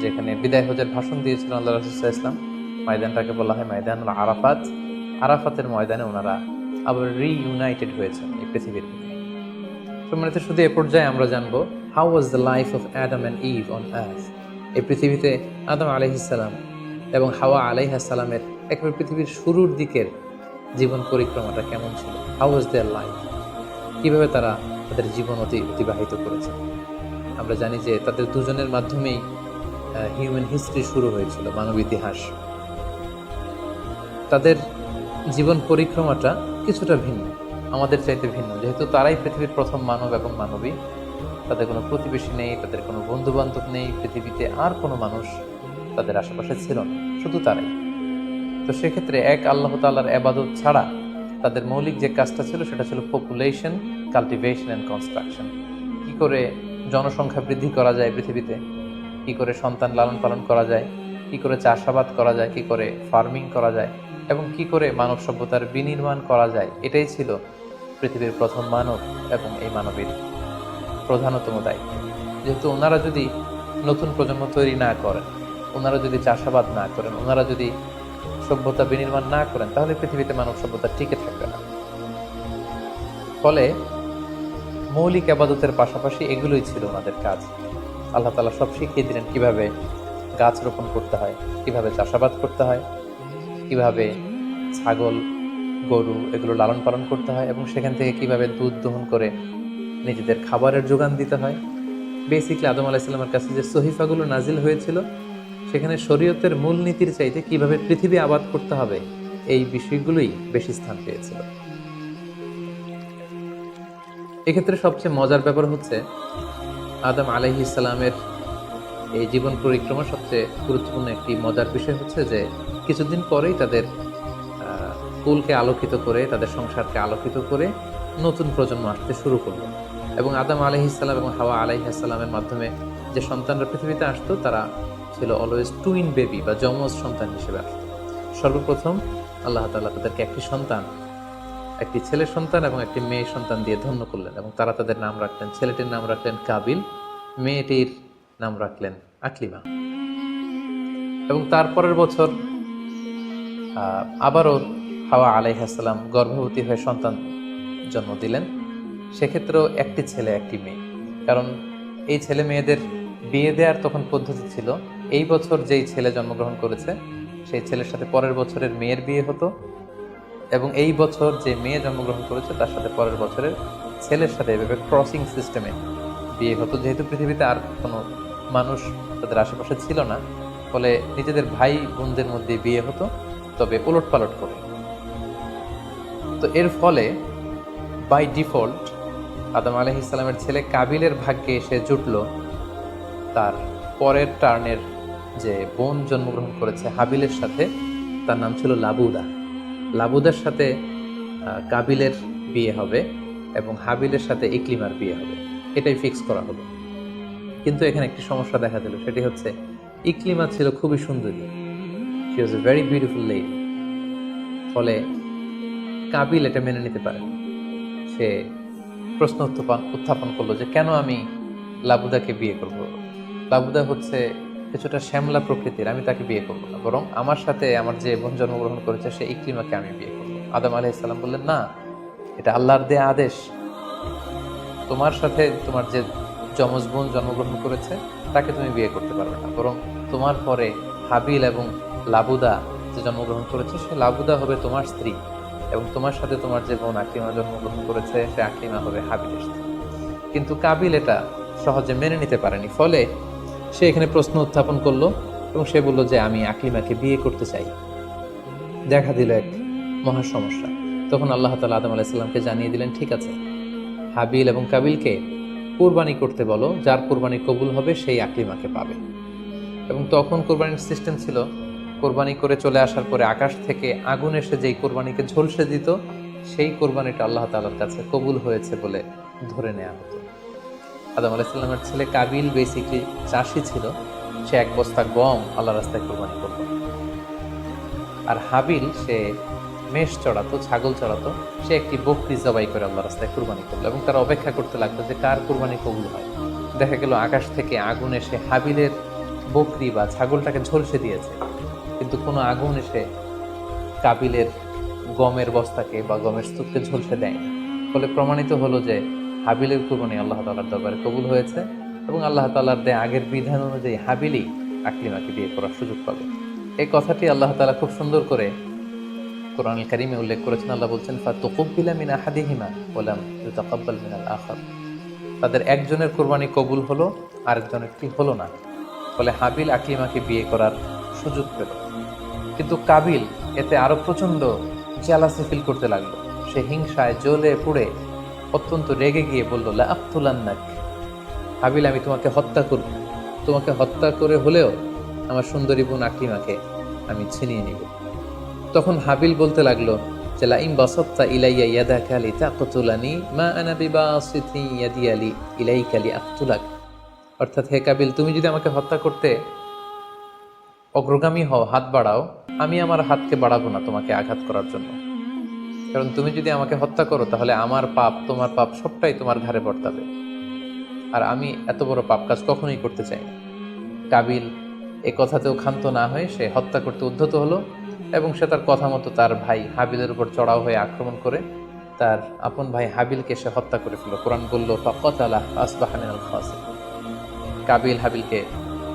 যেখানে বিদায় হজের ভাষণ দিয়েছিলেন আল্লাহ রসুল্লাহ ইসলাম ময়দানটাকে বলা হয় ময়দান আরাফাত। আরাফাতের ময়দানে ওনারা আবার রিইউনাইটেড হয়েছেন এই পৃথিবীর সম্মানিত শুধু এ পর্যায়ে আমরা জানব how was the life of Adam and Eve on earth এই পৃথিবীতে আদম আলাইহিসাল্লাম এবং হাওয়া আলাইহাসাল্লামের একেবারে পৃথিবীর শুরুর দিকের জীবন পরিক্রমাটা কেমন ছিল? হাউ ওয়াজ দেয়ার লাইফ কীভাবে তারা তাদের জীবন অতি অতিবাহিত করেছে? আমরা জানি যে তাদের দুজনের মাধ্যমেই হিউম্যান হিস্ট্রি শুরু হয়েছিল, মানব ইতিহাস। তাদের জীবন পরিক্রমাটা কিছুটা ভিন্ন, আমাদের চাইতে ভিন্ন। যেহেতু তারাই পৃথিবীর প্রথম মানব এবং মানবী, তাদের কোনো প্রতিবেশী নেই, তাদের কোনো বন্ধু বান্ধব নেই, পৃথিবীতে আর কোনো মানুষ তাদের আশেপাশে ছিল না, শুধু তারাই। তো সেক্ষেত্রে এক আল্লাহ তাল্লার আবাদত ছাড়া তাদের মৌলিক যে কাজটা ছিল, সেটা ছিল পপুলেশন কাল্টিভেশন অ্যান্ড কনস্ট্রাকশন কি করে জনসংখ্যা বৃদ্ধি করা যায় পৃথিবীতে। কি করে সন্তান লালন পালন করা যায়, কি করে চাষাবাদ করা যায়, কি করে ফার্মিং করা যায়, এবং কি করে মানব সভ্যতার বিনির্মাণ করা যায়, এটাই ছিল পৃথিবীর প্রথম মানব এবং এই মানবের প্রধানতম দায়িত্ব। যেহেতু ওনারা যদি নতুন প্রজন্ম তৈরি না করেন, ওনারা যদি চাষাবাদ না করেন, ওনারা যদি সভ্যতা বিনির্মাণ না করেন, তাহলে পৃথিবীতে মানব সভ্যতা টিকে থাকবে না। ফলে মৌলিক আবাদতের পাশাপাশি এগুলোই ছিল ওনাদের কাজ। আল্লাহ তালা সব শিখিয়ে দিলেন কীভাবে গাছ রোপণ করতে হয়, কীভাবে চাষাবাদ করতে হয়, কীভাবে ছাগল, গরু এগুলো লালন পালন করতে হয় এবং সেখান থেকে কীভাবে দুধ দহন করে নিজেদের খাবারের যোগান দিতে হয়। বেসিকলি আদম আলাহিসাল্লামের কাছে যে সহিফাগুলো নাজিল হয়েছিল, সেখানে শরীয়তের মূলনীতির চাইতে কীভাবে পৃথিবী আবাদ করতে হবে, এই বিষয়গুলোই বেশি স্থান পেয়েছিল। এক্ষেত্রে সবচেয়ে মজার ব্যাপার হচ্ছে আদম আলহি ইসলামের এই জীবন পরিক্রমা সবচেয়ে গুরুত্বপূর্ণ একটি মজার বিষয় হচ্ছে যে কিছুদিন পরেই তাদের কুলকে আলোকিত করে, তাদের সংসারকে আলোকিত করে নতুন প্রজন্ম আসতে শুরু করল। এবং আদম আলহিসাল্লাম এবং হাওয়া আলহি আলাইহাসাল্লামের মাধ্যমে যে সন্তানরা পৃথিবীতে আসতো, তারা ছিল অলওয়েজ টুইন বেবি বা যমজ সন্তান হিসেবে আসতো। সর্বপ্রথম আল্লাহ তাআলা তাদেরকে একটি সন্তান একটি ছেলে সন্তান এবং একটি মেয়ে সন্তান দিয়ে ধন্য করলেন এবং তারা তাদের নাম রাখলেন। ছেলেটির নাম রাখলেন কাবিল, মেয়েটির নাম রাখলেন আকলিমা। এবং তারপরের বছর আবারও হাওয়া আলাইহাসাল্লাম গর্ভবতী হয়ে সন্তান জন্ম দিলেন। সেক্ষেত্রেও একটি ছেলে, একটি মেয়ে। কারণ এই ছেলে মেয়েদের বিয়ে দেওয়ার তখন পদ্ধতি ছিল, এই বছর যেই ছেলে জন্মগ্রহণ করেছে, সেই ছেলের সাথে পরের বছরের মেয়ের বিয়ে হতো। এবং এই বছর যে মেয়ে জন্মগ্রহণ করেছে, তার সাথে পরের বছরের ছেলের সাথে এভাবে ক্রসিং সিস্টেমে বিয়ে হতো। যেহেতু পৃথিবীতে আর কোনো মানুষ তাদের আশেপাশে ছিল না, ফলে নিজেদের ভাই বোনদের মধ্যে বিয়ে হতো, তবে উলট পালট করে। তো এর ফলে বাই ডিফল্ট আদম আলহ ইসলামের ছেলে কাবিলের ভাগ্যে এসে জুটল। তার পরের টার্নের যে বোন জন্মগ্রহণ করেছে হাবিলের সাথে, তার নাম ছিল লাবুদা। লাবুদার সাথে কাবিলের বিয়ে হবে এবং হাবিলের সাথে ইকলিমার বিয়ে হবে। এটাই ফিক্স করা হলো। কিন্তু এখানে একটি সমস্যা দেখা দিল, সেটি হচ্ছে ইকলিমা ছিল খুবই সুন্দরী। She was a very beautiful lady ফলে কাবিল এটা মেনে নিতে পারে। সে প্রশ্ন উত্থাপন করল যে কেন আমি লাবুদাকে বিয়ে করব? লাবুদা হচ্ছে কিছুটা শ্যামলা প্রকৃতির, আমি তাকে বিয়ে করব না। বরং আমার সাথে আমার যে বোন জন্মগ্রহণ করেছে, সে ইকলিমাকে আমি বিয়ে করব। আদম আলাহ ইসলাম বললেন, না, এটা আল্লাহর দেয়া আদেশ। তোমার সাথে তোমার যে যমজ বোন জন্মগ্রহণ করেছে, তাকে তুমি বিয়ে করতে পারবে না। বরং তোমার পরে হাবিল এবং লাবুদা যে জন্মগ্রহণ করেছে, সে লাবুদা হবে তোমার স্ত্রী। এবং তোমার সাথে তোমার যে বোন আকলিমা জন্মগ্রহণ করেছে, সে আকলিমা হবে হাবিলের স্ত্রী। কিন্তু কাবিল এটা সহজে মেনে নিতে পারেনি। ফলে সে এখানে প্রশ্ন উত্থাপন করল এবং সে বলল যে আমি আকলিমাকে বিয়ে করতে চাই। দেখা দিল এক মহা সমস্যা। তখন আল্লাহ তালা আদম আলাইসাল্লামকে জানিয়ে দিলেন, ঠিক আছে, হাবিল এবং কাবিলকে কোরবানি করতে বলো, যার কোরবানি কবুল হবে সেই আকলিমাকে পাবে। এবং তখন কোরবানির সিস্টেম ছিল, কোরবানি করে চলে আসার পরে আকাশ থেকে আগুন এসে যেই কোরবানিকে ঝলসে দিত, সেই কোরবানিটা আল্লাহ তালার কাছে কবুল হয়েছে বলে ধরে নেওয়া হতো। আদম আলাইসাল্লামের ছেলে কাবিল বেসিকলি চাষি ছিল। সে এক বস্তা গম আল্লাহ রাস্তায় কোরবানি করত আর হাবিল, সে মেষ চড়াতো, ছাগল চড়াতো, সে একটি বকরি জবাই করে আল্লাহ রাস্তায় কোরবানি করল এবং তারা অপেক্ষা করতে লাগতো যে কার কুরবানি কবুল হয়। দেখা গেল আকাশ থেকে আগুন এসে হাবিলের বকরি বা ছাগলটাকে ঝলসে দিয়েছে। কিন্তু কোনো আগুন এসে কাবিলের গমের বস্তাকে বা গমের স্তূপকে ঝলসে দেয় ফলে প্রমাণিত হলো যে হাবিলের কুরবানি আল্লাহ তালার দরবারে কবুল হয়েছে এবং আল্লাহ তালার দেয় আগের বিধান অনুযায়ী হাবিলই আকলিমাকে বিয়ে করার সুযোগ পাবে। এই কথাটি আল্লাহ তালা খুব সুন্দর করে কোরআন কারিমে উল্লেখ করেছেন। আল্লাহ বলছেন ফাতুকুবিলা মিন আহাদিহিমা ওলাম ইউতাকাব্বাল মিনাল আখার। তাদের একজনের কোরবানি কবুল হলো, আরেকজনের কি হলো না। ফলে হাবিল আকলিমাকে বিয়ে করার সুযোগ পেল। কিন্তু কাবিল এতে আরও প্রচণ্ড জেলাসি ফিল করতে লাগল। সে হিংসায় জ্বলে পুড়ে অত্যন্ত রেগে গিয়ে বলল, লা আক্তুলান্নাক। হাবিল, আমি তোমাকে হত্যা করব। তোমাকে হত্যা করে হলেও আমার সুন্দরী বোন আকলিমাকে আমি ছিনিয়ে নিব। তখন হাবিল বলতে লাগল যে লাইম বাসাত্তা ইলাইয়া ইয়াদাকা আলি তাকতুলানি মা আনা বিবাসিতি ইয়াদি আলি ইলাইকা আলি আক্তুলাক অর্থাৎ, হে কাবিল, তুমি যদি আমাকে হত্যা করতে অগ্রগামী হও, হাত বাড়াও, আমি আমার হাতকে বাড়াবো না তোমাকে আঘাত করার জন্য। কারণ তুমি যদি আমাকে হত্যা করো, তাহলে আমার পাপ, তোমার পাপ সবটাই তোমার ঘাড়ে বর্তাবে। আর আমি এত বড় পাপ কাজ কখনোই করতে চাই না। কাবিল এ কথাতেও ক্ষান্ত না হয়ে সে হত্যা করতে উদ্ধত হলো এবং সে তার কথা মতো তার ভাই হাবিলের উপর চড়াও হয়ে আক্রমণ করে তার আপন ভাই হাবিলকে সে হত্যা করে ফেলল। কোরআন বলল কাবিল হাবিলকে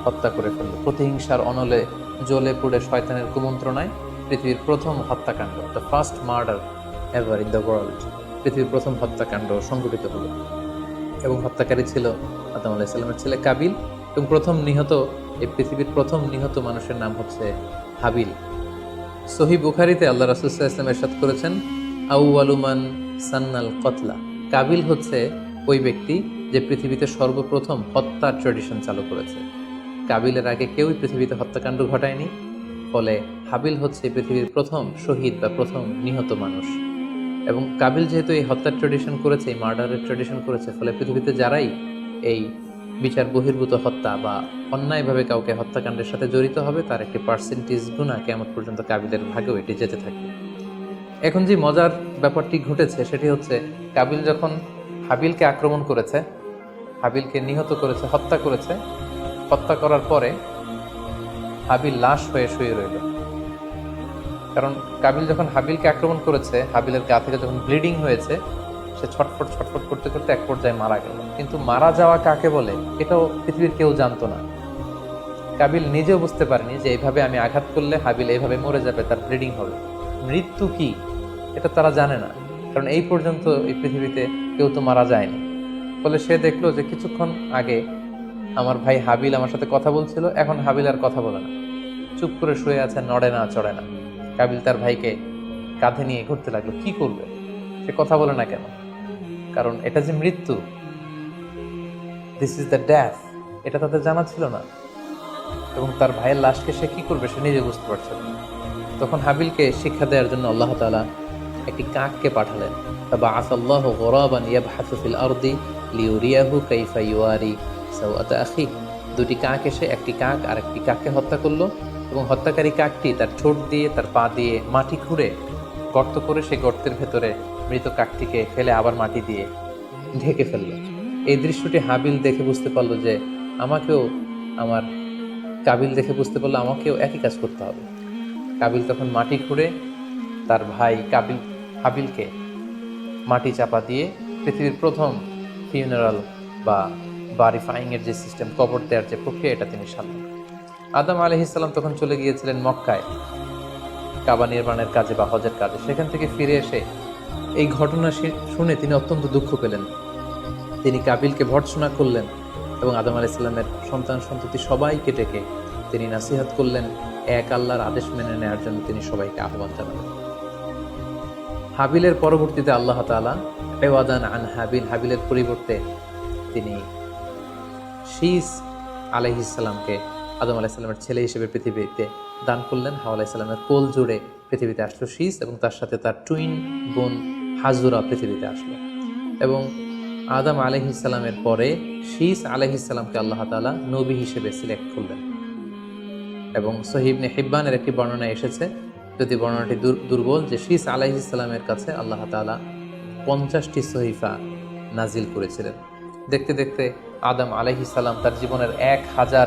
হত্যা করে ফেলল। প্রতিহিংসার অনলে জ্বলে পুড়ে শয়তানের কুমন্ত্রণায় পৃথিবীর প্রথম হত্যাকাণ্ড, the first murder ever in the world পৃথিবীর প্রথম হত্যাকাণ্ড সংঘটিত হলো। এবং হত্যাকারী ছিল আদম আলাইসাল্লামের ছেলে কাবিল এবং প্রথম নিহত, এই পৃথিবীর প্রথম নিহত মানুষের নাম হচ্ছে হাবিল। সহি বুখারিতে আল্লাহ রাসুল্লাহ ইসলাম এরশাদ করেছেন আউ আলুমান সান্নাল কতলা। কাবিল হচ্ছে ওই ব্যক্তি যে পৃথিবীতে সর্বপ্রথম হত্যার ট্রেডিশন চালু করেছে। কাবিলের আগে কেউই পৃথিবীতে হত্যাকাণ্ড ঘটায়নি, ফলে হাবিল হচ্ছে পৃথিবীর প্রথম শহীদ বা প্রথম নিহত মানুষ। এবং কাবিল যেহেতু এই হত্যার ট্রেডিশন করেছে, এই মার্ডারের ট্রেডিশন করেছে, ফলে পৃথিবীতে যারাই এই বিচার বহির্ভূত হত্যা বা অন্যায়ভাবে কাউকে হত্যাকাণ্ডের সাথে জড়িত হবে, তার একটি পার্সেন্টেজ গুণা কেমন পর্যন্ত কাবিলের ভাগেও এটি যেতে থাকবে। এখন যে মজার ব্যাপারটি ঘটেছে, সেটি হচ্ছে কাবিল যখন হাবিলকে আক্রমণ করেছে, হাবিলকে নিহত করেছে, হত্যা করেছে, হত্যা করার পরে হাবিল লাশ হয়ে শুয়ে রইল। কারণ কাবিল যখন হাবিলকে আক্রমণ করেছে, হাবিলের গা থেকে যখন ব্লিডিং হয়েছে, সে ছটফট ছটফট করতে করতে এক পর্যায়ে মারা গেল। কিন্তু মারা যাওয়া কাকে বলে, এটাও পৃথিবীর কেউ জানতো না। কাবিল নিজেও বুঝতে পারেনি যে এইভাবে আমি আঘাত করলে হাবিল এইভাবে মরে যাবে, তার ব্লিডিং হবে। মৃত্যু কি, এটা তারা জানে না। কারণ এই পর্যন্ত এই পৃথিবীতে কেউ তো মারা যায়নি। ফলে সে দেখল যে কিছুক্ষণ আগে আমার ভাই হাবিল আমার সাথে কথা বলছিল, এখন হাবিল আর কথা বলে না। চুপ করে শুয়ে আছে, নড়ে না, চড়ে না। কাবিল তার ভাইকে কাঁধে নিয়ে ঘুরতে লাগল। কি করবে? সে কথা বলে না কেন? কারণ এটা যে মৃত্যু দিস ইজ দ্য ড্যাথ এটা তাদের জানা ছিল না। এবং তার ভাইয়ের লাশকে সে কি করবে সে নিজে বুঝতে পারছিল না। তখন হাবিলকে শিক্ষা দেওয়ার জন্য আল্লাহ তাআলা একটি কাককে পাঠালেন। তবে আসাল্লাহ গোরাবান ইয়াবহাসু ফিল আরদি লিউরিয়াহু কাইফা ইউয়ারি সাওয়াতা আখি দুটি কাক এসে একটি কাক আর একটি কাককে হত্যা করল। এবং হত্যাকারী কাকটি তার ঠোঁট দিয়ে, তার পা দিয়ে মাটি খুঁড়ে গর্ত করে সেই গর্তের ভেতরে মৃত কাকটিকে ফেলে আবার মাটি দিয়ে ঢেকে ফেলল। এই দৃশ্যটি হাবিল দেখে বুঝতে পারল যে আমাকেও আমার কাবিল দেখে বুঝতে পারল আমাকেও একই কাজ করতে হবে। কাবিল তখন মাটি খুঁড়ে তার ভাই কাবিল, হাবিলকে মাটি চাপা দিয়ে পৃথিবীর প্রথম ফিউনারাল বা বারিফাইং এর যে সিস্টেম কবর দেওয়ার যে প্রক্রিয়া, এটা তিনি সারলেন আদম আলহিসাল্লাম তখন চলে গিয়েছিলেন মক্কায়, কাবা নির্মাণের কাজে বা হজের কাজে। সেখান থেকে ফিরে এসে এই ঘটনা শুনে তিনি অত্যন্ত দুঃখ পেলেন। তিনি কাবিলকে ভর্ৎসনা করলেন এবং আদম আলাইসাল্লামের সন্তান সন্ততি সবাইকে ডেকে তিনি নাসিহাত করলেন, এক আল্লাহর আদেশ মেনে নেওয়ার জন্য তিনি সবাইকে আহ্বান জানালেন। হাবিলের পরবর্তীতে আল্লাহ তালা এওয়াদান আন হাবিল হাবিলের পরিবর্তে তিনি শীস আলাইহিসাল্লামকে আদম আলাইসাল্লামের ছেলে হিসেবে পৃথিবীতে দান করলেন। হাওয়া আলাইসাল্লামের কোল জুড়ে পৃথিবীতে আসলো শীস এবং তার সাথে তার টুইন বোন হাজুরা পৃথিবীতে আসলো। এবং আদম আলহিসাল্লামের পরে শীস আলহিসাল্লামকে আল্লাহ তালা নবী হিসেবে সিলেক্ট করলেন। এবং সহিবনে হিব্বানের একটি বর্ণনা এসেছে, যদি বর্ণনাটি দুর্বল, যে শীস আলাইহিসাল্লামের কাছে আল্লাহ তালা পঞ্চাশটি সহিফা নাজিল করেছিলেন। দেখতে দেখতে আদম আলাইহিস সালাম তার জীবনের এক হাজার